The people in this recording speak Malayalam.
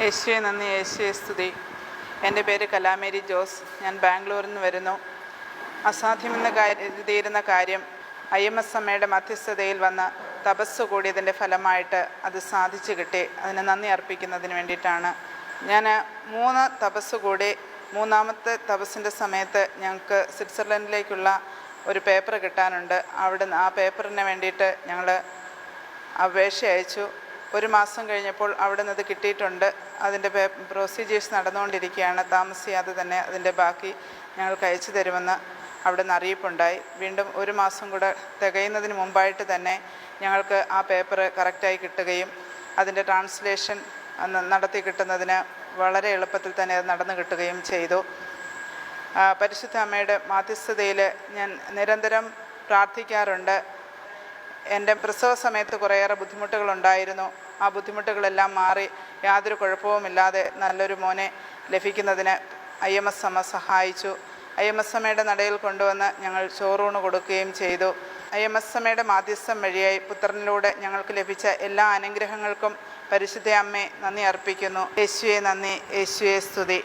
യേശുവെ നന്ദി. യേശുവെ സ്തുതി. എന്റെ പേര് കലാമേരി ജോസ്. ഞാൻ ബാംഗ്ലൂരിൽ നിന്ന് വരുന്നു. അസാധ്യമെന്ന് കരുതിയിരുന്ന കാര്യം ഐ എം എസ് അമ്മയുടെ മധ്യസ്ഥതയിൽ വന്ന തപസ് കൂടിയതിന്റെ ഫലമായിട്ട് അത് സാധിച്ചു കിട്ടി. അതിന് നന്ദി അർപ്പിക്കുന്നതിന് വേണ്ടിയിട്ടാണ്. ഞാൻ മൂന്ന് തപസ് കൂടി മൂന്നാമത്തെ തപസ്സിന്റെ സമയത്ത് ഞങ്ങൾക്ക് സ്വിറ്റ്സർലൻഡിലേക്കുള്ള ഒരു പേപ്പർ കിട്ടാനുണ്ട്. അവിടെ ആ പേപ്പറിന് വേണ്ടിയിട്ട് ഞങ്ങൾ അപേക്ഷ അയച്ചു. ഒരു മാസം കഴിഞ്ഞപ്പോൾ അവിടെ നിന്ന് അത് കിട്ടിയിട്ടുണ്ട്. അതിന്റെ പ്രൊസീജിയേഴ്സ് നടന്നുകൊണ്ടിരിക്കുകയാണ്. താമസിയാതെ തന്നെ അതിന്റെ ബാക്കി ഞങ്ങൾക്ക് അയച്ചു തരുമെന്ന് അവിടെ നിന്ന് അറിയിപ്പുണ്ടായി. വീണ്ടും ഒരു മാസം കൂടെ തികയുന്നതിന് മുമ്പായിട്ട് തന്നെ ഞങ്ങൾക്ക് ആ പേപ്പർ കറക്റ്റായി കിട്ടുകയും അതിന്റെ ട്രാൻസ്ലേഷൻ നടത്തി കിട്ടുന്നതിന് വളരെ എളുപ്പത്തിൽ തന്നെ അത് നടന്നു കിട്ടുകയും ചെയ്തു. പരിശുദ്ധ അമ്മയുടെ മാധ്യസ്ഥതയിൽ ഞാൻ നിരന്തരം പ്രാർത്ഥിക്കാറുണ്ട്. എന്റെ പ്രസവ സമയത്ത് കുറേയേറെ ബുദ്ധിമുട്ടുകളുണ്ടായിരുന്നു. ആ ബുദ്ധിമുട്ടുകളെല്ലാം മാറി യാതൊരു കുഴപ്പവുമില്ലാതെ നല്ലൊരു മോനെ ലഭിക്കുന്നതിന് ഐ എം എസ് അമ്മ സഹായിച്ചു. ഐ എം എസ് അമ്മയുടെ നടയിൽ കൊണ്ടുവന്ന് ഞങ്ങൾ ചോറൂണ് കൊടുക്കുകയും ചെയ്തു. ഐ എം എസ് അമ്മയുടെ മാധ്യസ്ഥം വഴിയായി പുത്രനിലൂടെ ഞങ്ങൾക്ക് ലഭിച്ച എല്ലാ അനുഗ്രഹങ്ങൾക്കും പരിശുദ്ധ അമ്മയെ നന്ദി അർപ്പിക്കുന്നു. യേശുവെ നന്ദി യേശുവെ സ്തുതി.